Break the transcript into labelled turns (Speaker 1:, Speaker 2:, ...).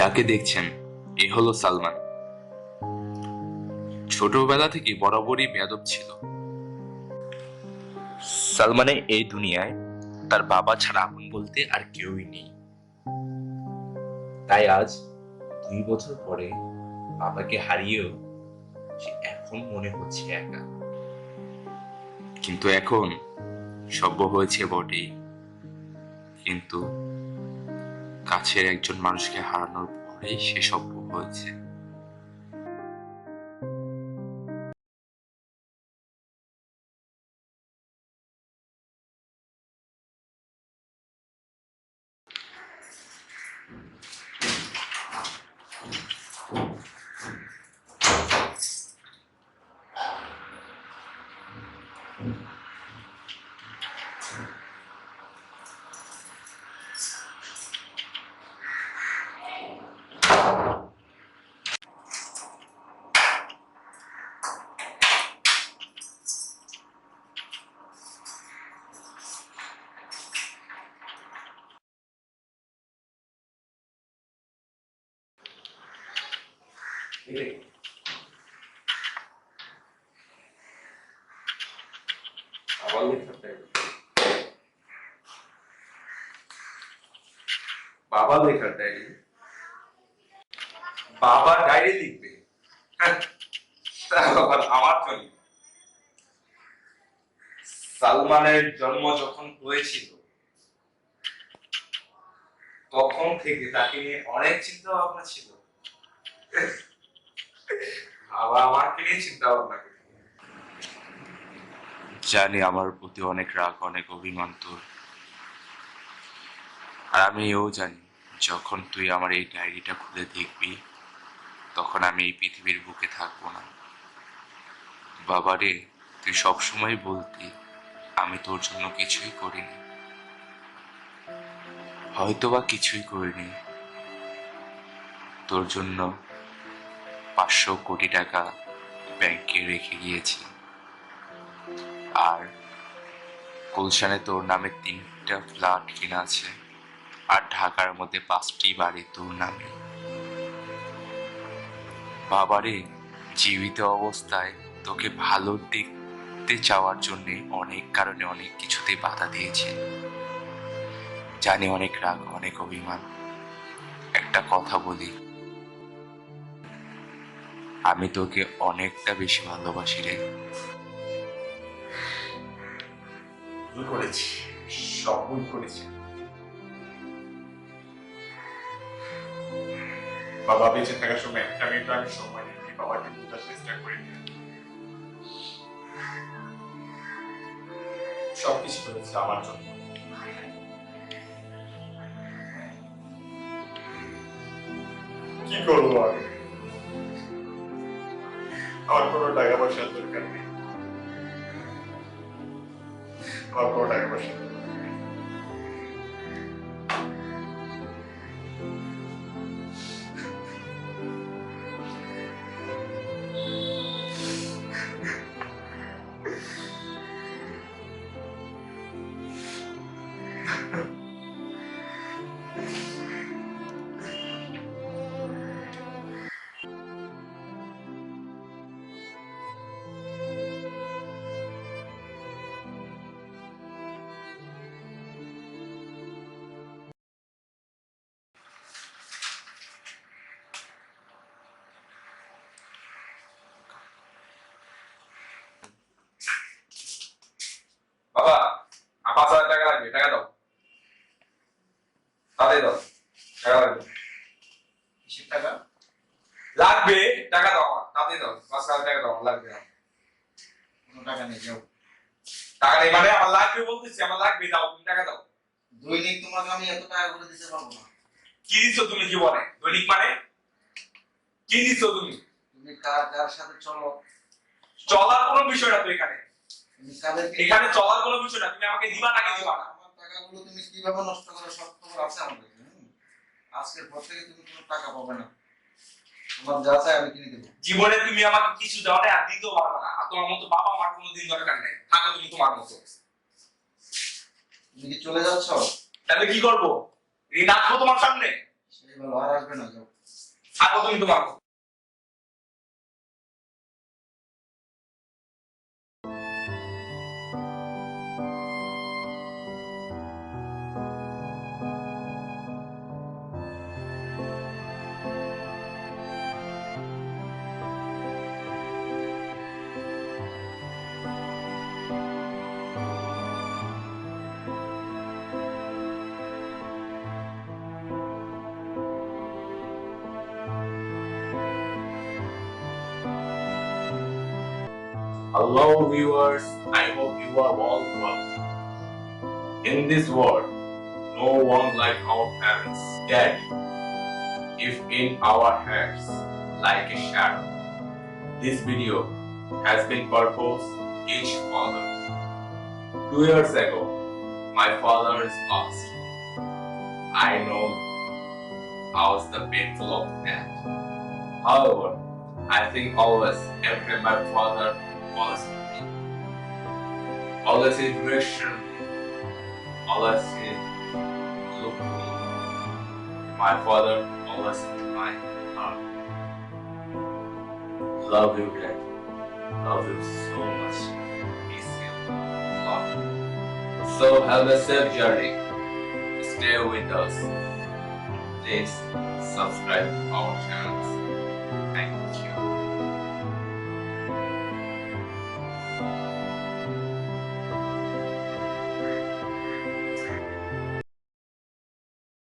Speaker 1: যাকে দেখছেন, এ হলো সালমান। ছোটবেলা থেকে বরাবরই বেয়াদব ছিল। সালমানের এই দুনিয়ায় তার বাবা ছাড়া আপন বলতে আর কেউই নেই। তাই আজ দুই বছর পরে বাবাকে হারিয়েও সে এখন মনে হচ্ছে একা। কিন্তু এখন সভ্য হয়েছে বটেই। কিন্তু কাছের একজন মানুষকে হারানোর পরেই সে সভ্য হয়েছে। আবার লেখাটা বাবা লেখার ডায়েরি বাবা ডায়েরি লিখবে। হ্যাঁ, আমার জন্য। সালমানের জন্ম যখন হয়েছিল তখন থেকে তাকে নিয়ে অনেক চিন্তা ভাবনা ছিল। জানি আমার প্রতি অনেক রাগ, অনেক অভিমান তোর। আর আমি এও জানি, যখন তুই আমার এই ডায়েরিটা খুলে দেখবি, তখন আমি এই পৃথিবীর বুকে থাকব না। বাবারে তুই সবসময় বলতি, আমি তোর জন্য কিছুই করিনি। হয়তোবা কিছুই করিনি। তোর জন্য পাঁচশো কোটি টাকা ব্যাংকে রেখে গিয়েছি। আর গুলশানে তোর নামে তিনটা ফ্ল্যাট কেনা আছে, আর ঢাকার মধ্যে পাঁচটি বাড়ি তোর নামে। বাবারে, জীবিত অবস্থায় তোকে ভালো দেখতে চাওয়ার জন্য অনেক কারণে অনেক কিছুতেই বাধা দিয়েছে। জানি অনেক রাগ, অনেক অভিমান। একটা কথা বলি আমি তোকে অনেকটা বেশি ভালোবাসি রে।
Speaker 2: করেছি, সব ভুল করেছি। বাবা বেঁচে থাকার সময় একটা আমি সময় নিই বাবাকে বোঝার চেষ্টা সবকিছু করেছে আমার জন্য। কি করব আমি? আমার কোনো টাকা পয়সার দরকার নেই আমার কোনো টাকা পয়সা
Speaker 1: লাগবে টাকা দাও। তাড়াতাড়ি দাও টাকা লাগবে
Speaker 3: কিসের টাকা?
Speaker 1: লাগবে টাকা দাও আমার দাও। পাঁচ হাজার টাকা দাও লাগবে না।
Speaker 3: কোনো টাকা নেই যাও।
Speaker 1: টাকা নেই মানে আমার লাগবে বলতেছি আমার লাগবে দাও তুমি টাকা দাও।
Speaker 3: দৈনিক তোমাকে আমি এত টাকা করে দিতে পারব না।
Speaker 1: কি দিচ্ছ তুমি জীবনে? দৈনিক মানে? কি দিচ্ছ তুমি?
Speaker 3: তুমি কার কার সাথে চলো?
Speaker 1: চলার কোনো বিষয় না তো এখানে। এখানে চলার কোনো বিষয় না তুমি আমাকে দিবা নাকি দিবা না?
Speaker 3: টাকাগুলো তুমি কীভাবে নষ্ট করো সব খবর আছে আমাদের কাছে, আজকের পর থেকে তুমি কোনো টাকা পাবে না। তোমার যা চাই আমি কিনে দেবো।
Speaker 1: জীবনে তুমি আমাকে কিছু দাও না আর দিতেও পারবে না। আর তোমার মতো বাবা আমার কোনো দিন দরকার নেই। থাকো তুমি তোমার মতো।
Speaker 3: তুমি কি চলে যাচ্ছ?
Speaker 1: তাহলে কি করব? ঋণ আসব তোমার সামনে?
Speaker 3: সেই ভালো আর আসবে না যাও
Speaker 4: থাকো তুমি তোমার Hello viewers, I hope you are all well. In this world, no one like our parents. Daddy, if in our hearts like a shadow. This video has been purposed each father. Two years ago, my father is lost. I know how's the painful of that. However, I think always every my father me. Always in direction, always in look me. My father always in my heart. Love you, Dad. Love you so much. Miss you. Love you. So have a safe journey. Stay with us. Please subscribe our channels.